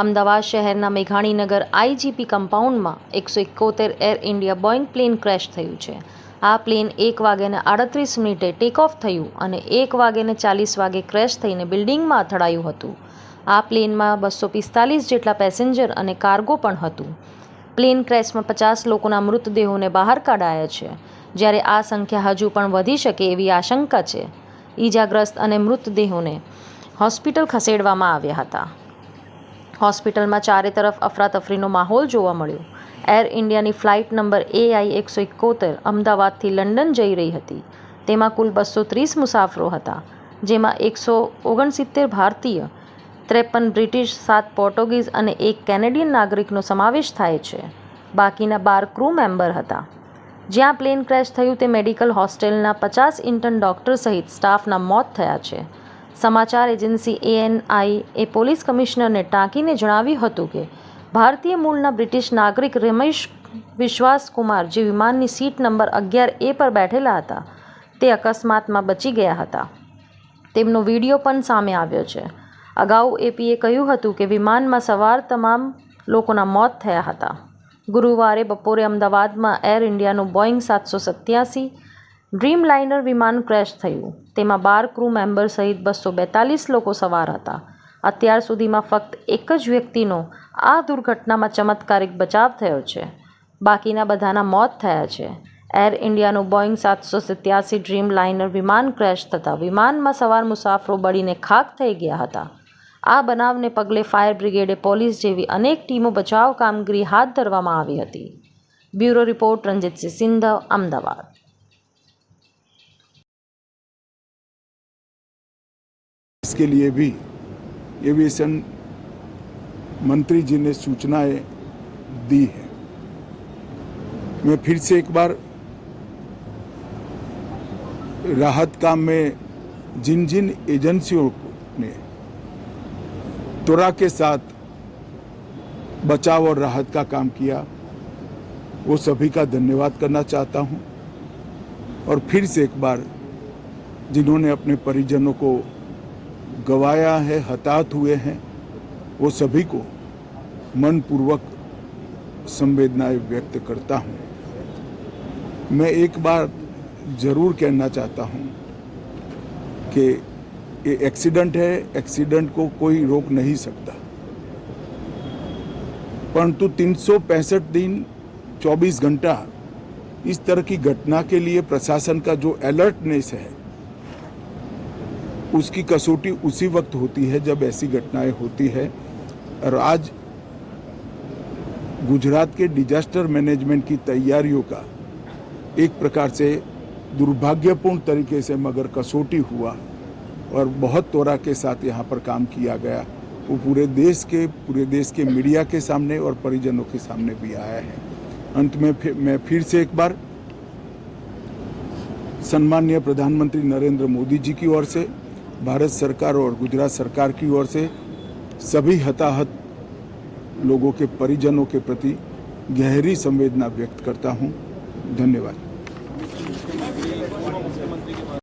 અમદાવાદ શહેરના મેઘાણીનગર આઈજીપી કમ્પાઉન્ડમાં એકસો એકોતેર Air India Boeing plane crash થયું છે. આ પ્લેન એક વાગ્યાને આડત્રીસ મિનિટે ટેક ઓફ થયું અને એક વાગ્યાને ચાલીસ વાગે ક્રેશ થઈને બિલ્ડિંગમાં અથડાયું હતું. આ પ્લેનમાં બસો પિસ્તાલીસ જેટલા પેસેન્જર અને કાર્ગો પણ હતું. પ્લેન ક્રેશમાં પચાસ લોકોના મૃતદેહોને બહાર કાઢાયા છે. જ્યારે આ સંખ્યા હજુ પણ વધી શકે એવી આશંકા છે. ઈજાગ્રસ્ત અને મૃતદેહોને હોસ્પિટલ ખસેડવામાં આવ્યા હતા. હોસ્પિટલમાં ચારે તરફ અફરાતફરીનો માહોલ જોવા મળ્યો. એર ઇન્ડિયાની ફ્લાઇટ નંબર એઆઈ એકસો એકોતેર અમદાવાદથી લંડન જઈ રહી હતી. તેમાં કુલ બસો ત્રીસ મુસાફરો હતા, જેમાં એકસો ઓગણસિત્તેર ભારતીય, ત્રેપન બ્રિટિશ, સાત પોર્ટુગીઝ અને એક કેનેડિયન નાગરિકનો સમાવેશ થાય છે. બાકીના બાર ક્રૂ મેમ્બર હતા. જ્યાં પ્લેન ક્રેશ થયું તે મેડિકલ હોસ્ટેલના પચાસ ઇન્ટર્ન ડૉક્ટર સહિત સ્ટાફના મોત થયા છે. સમાચાર એજન્સી એએનઆઈએ પોલીસ કમિશનરને ટાંકીને જણાવ્યું હતું કે, ભારતીય મૂળના બ્રિટિશ નાગરિક રમેશ વિશ્વાસ કુમાર જે વિમાનની સીટ નંબર અગિયાર એ પર બેઠેલા હતા, તે અકસ્માતમાં બચી ગયા હતા. તેમનો વીડિયો પણ સામે આવ્યો છે. અગાઉ એપીએ કહ્યું હતું કે, વિમાનમાં સવાર તમામ લોકોના મોત થયા હતા. ગુરુવારે બપોરે અમદાવાદમાં એર ઇન્ડિયાનું બોઈંગ સાતસો સત્યાસી ડ્રીમ લાઇનર વિમાન ક્રેશ થયું. તેમાં બાર ક્રૂ મેમ્બર સહિત બસો બેતાલીસ લોકો સવાર હતા. અત્યાર સુધીમાં ફક્ત એક જ વ્યક્તિનો આ દુર્ઘટનામાં ચમત્કારિક બચાવ થયો છે. બાકીના બધાના મોત થયા છે. એર ઇન્ડિયાનું બોઈંગ સાતસો સિત્યાસી ડ્રીમ લાઇનર વિમાન ક્રેશ થતાં વિમાનમાં સવાર મુસાફરો બળીને ખાક થઈ ગયા હતા. આ બનાવને પગલે ફાયર બ્રિગેડે પોલીસ જેવી અનેક ટીમો બચાવ કામગીરી હાથ ધરવામાં આવી હતી. Bureau report Ranjitsinh Sindh Ahmedabad. इसके लिए भी एविएशन मंत्री जी ने सूचनाएँ दी है। मैं फिर से एक बार राहत काम में जिन जिन एजेंसियों ने त्वरा के साथ बचाव और राहत का काम किया, वो सभी का धन्यवाद करना चाहता हूँ। और फिर से एक बार जिन्होंने अपने परिजनों को गवाया है, हताहत हुए हैं, वो सभी को मनपूर्वक संवेदनाएँ व्यक्त करता हूँ। मैं एक बार ज़रूर कहना चाहता हूँ कि ये एक्सीडेंट है, एक्सीडेंट को कोई रोक नहीं सकता। परंतु तीन सौ पैंसठ दिन 24 घंटा इस तरह की घटना के लिए प्रशासन का जो अलर्टनेस है उसकी कसौटी उसी वक्त होती है जब ऐसी घटनाएँ होती है। और आज गुजरात के डिजास्टर मैनेजमेंट की तैयारियों का एक प्रकार से दुर्भाग्यपूर्ण तरीके से मगर कसौटी हुआ और बहुत तोरा के साथ यहाँ पर काम किया गया। वो पूरे देश के, पूरे देश के मीडिया के सामने और परिजनों के सामने भी आया है। अंत में फिर मैं फिर से एक बार सम्माननीय प्रधानमंत्री नरेंद्र मोदी जी की ओर से भारत सरकार और गुजरात सरकार की ओर से सभी हताहत लोगों के परिजनों के प्रति गहरी संवेदना व्यक्त करता हूँ। धन्यवाद।